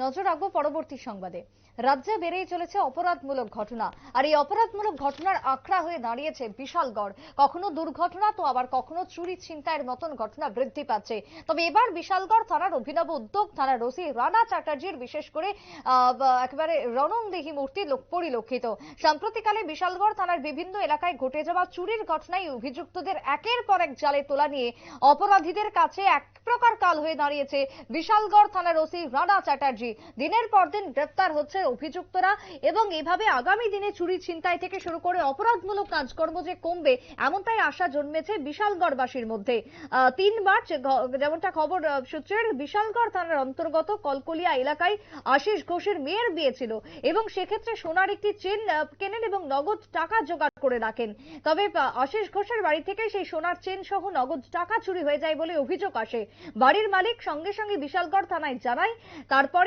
নজর রাখব পরবর্তী সংবাদে। রাজ্যে বেড়েই চলেছে অপরাধমূলক ঘটনা। আর এই অপরাধমূলক ঘটনার আখড়া হয়ে দাঁড়িয়েছে বিশালগড়। কখনো দুর্ঘটনা, তো আবার কখনো চুরি ছিনতাইয়ের মতন ঘটনা বৃদ্ধি পাচ্ছে। তবে এবার বিশালগড় থানার অভিনব উদ্যোগ, থানার ওসি রানা চ্যাটার্জির বিশেষ করে একেবারে রণংদেহী মূর্তি লোক- পরিলক্ষিত। সাম্প্রতিককালে বিশালগড় থানার বিভিন্ন এলাকায় ঘটে যাওয়া চুরির ঘটনায় অভিযুক্তদের একের পর এক জালে তোলা নিয়ে অপরাধীদের কাছে এক প্রকার কাল হয়ে দাঁড়িয়েছে বিশালগড় থানার ওসি রানা চ্যাটার্জি। দিনের পর দিন গ্রেপ্তার হচ্ছে অভিযুক্তরা এবং এভাবে আগামী দিনে চুরি ছিনতাই থেকে শুরু করে অপরাধমূলক কাজকর্ম যে কমবে, এমনটাই আশা জন্মেছে বিশালগড়বাসীর মধ্যে। তিন মার্চ যেমনটা খবর সূত্রের, বিশালগড় থানার অন্তর্গত কলকলিয়া এলাকায় আশিস ঘোষের মেয়ের বিয়ে ছিল এবং সেক্ষেত্রে সোনার একটি চেন কেনেন এবং নগদ টাকা জোগাড় করে রাখেন। তবে আশিস ঘোষের বাড়ি থেকে সেই সোনার চেন সহ নগদ টাকা চুরি হয়ে যায় বলে অভিযোগ আসে। বাড়ির মালিক সঙ্গে সঙ্গে বিশালগড় থানায় জানায়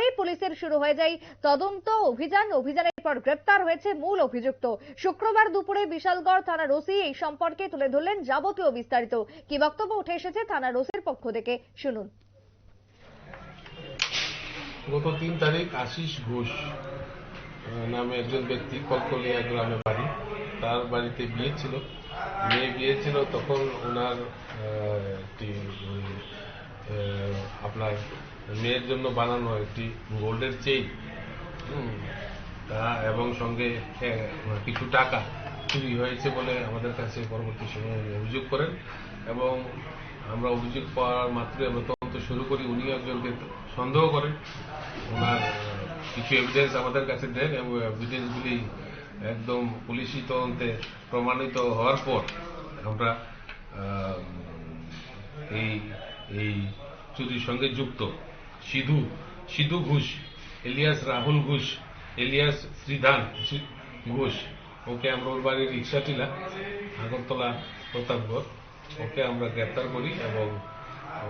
তারপরেই পুলিশের শুরু হয়ে যায় তদন্ত, অভিযান। অভিযানের পর গ্রেপ্তার হয়েছে মূল অভিযুক্ত। শুক্রবার দুপুরে বিশালগড় থানার ওসি এই সম্পর্কে তুলে ধরলেন যাবতীয় বিস্তারিত। কি বক্তব্য উঠে এসেছে থানার ওসির পক্ষ থেকে? শুনুন। গত তিন তারিখ আশিস ঘোষ নামে একজন ব্যক্তি কলকলিয়া গ্রামে বাড়ি। তার বাড়িতে বিয়ে ছিল। মেয়ে বিয়ে ছিল, তখন ওনার আপনার মেয়ের জন্য বানানো একটি গোল্ডের চেইন। এবং সঙ্গে হ্যাঁ, কিছু টাকা চুরি হয়েছে বলে আমাদের কাছে পরবর্তী সময়ে অভিযোগ করেন এবং আমরা অভিযোগ পাওয়ার মাত্র আমরা তদন্ত শুরু করি। উনি একজনকে সন্দেহ করেন। ওনার কিছু এভিডেন্স আমাদের কাছে দেন এবং এভিডেন্সগুলি একদম পুলিশি তদন্তে প্রমাণিত হওয়ার পর আমরা এই এই চুরির সঙ্গে যুক্ত। Sidhu Sidhu Ghosh alias Rahul Ghosh alias Shridhan Ghosh. Okay আমরা ওর বাড়ির রিক্সা টিলা আগরতলা প্রতাপগড়। ওকে আমরা গ্রেপ্তার করি এবং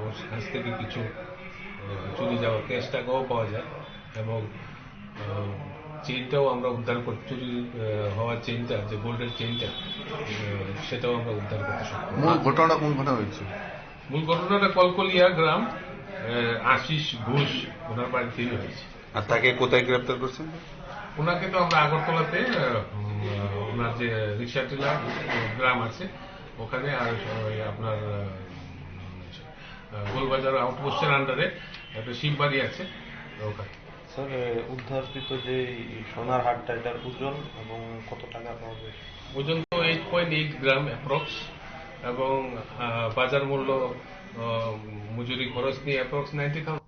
ওর কাছ থেকে কিছু চুরি যাওয়ার ক্যাশ টাকাও পাওয়া যায় এবং আহ, চেইনটাও আমরা উদ্ধার করি চুরি হওয়ার চেইনটা যে গোল্ডের চেইনটা সেটাও আমরা উদ্ধার করতে সক্ষম। ঘটনাটা কোনখানে হয়েছে? মূল ঘটনাটা কলকলিয়া গ্রাম আশিস ঘোষ ওনার বাড়িতেই হয়েছে। আর তাকে কোথায় গ্রেপ্তার করছেন? ওনাকে তো আমরা আগরতলাতে ওনার যে রিক্সা রিক্সাটিলা গ্রাম আছে ওখানে আর ওই আপনার গোলবাজার আউটপোস্টের আন্ডারে একটা শিববাড়ি আছে ওখানে। স্যার উদ্ধারকৃত যে সোনার হারটা এটার ওজন এবং কত টাকা পাওয়া যায়? ওজন তো eight point eight gram approx এবং বাজার মূল্য মজুরি খরচ নিয়ে অ্যাপ্রক্স নাইনটি থাউজেন্ড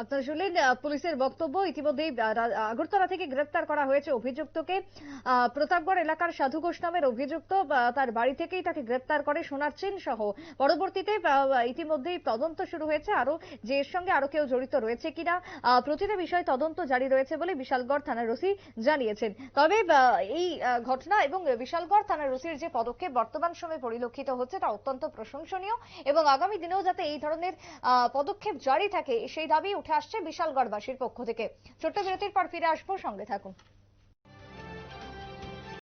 আপনারা শুনলেন পুলিশের বক্তব্য। ইতিমধ্যেই আগরতলা থেকে গ্রেপ্তার করা হয়েছে অভিযুক্তকে। প্রতাপগড় এলাকার সাধু ঘোষ নামের অভিযুক্ত তার বাড়ি থেকেই তাকে গ্রেপ্তার করে সোনার চেন সহ। পরবর্তীতে ইতিমধ্যেই তদন্ত শুরু হয়েছে। আরও যে এর সঙ্গে আরও কেউ জড়িত রয়েছে কিনা প্রতিটা বিষয়ে তদন্ত জারি রয়েছে বলে বিশালগড় থানার ওসি জানিয়েছেন। তবে এই ঘটনা এবং বিশালগড় থানার ওসির যে পদক্ষেপ বর্তমান সময়ে পরিলক্ষিত হচ্ছে, তা অত্যন্ত প্রশংসনীয় এবং আগামী দিনেও যাতে এই ধরনের পদক্ষেপ জারি থাকে, সেই দাবি উঠে আসছে বিশালগড়বাসীর পক্ষ থেকে। ছোট্ট বিরতির পর ফিরে আসব সঙ্গে থাকুন।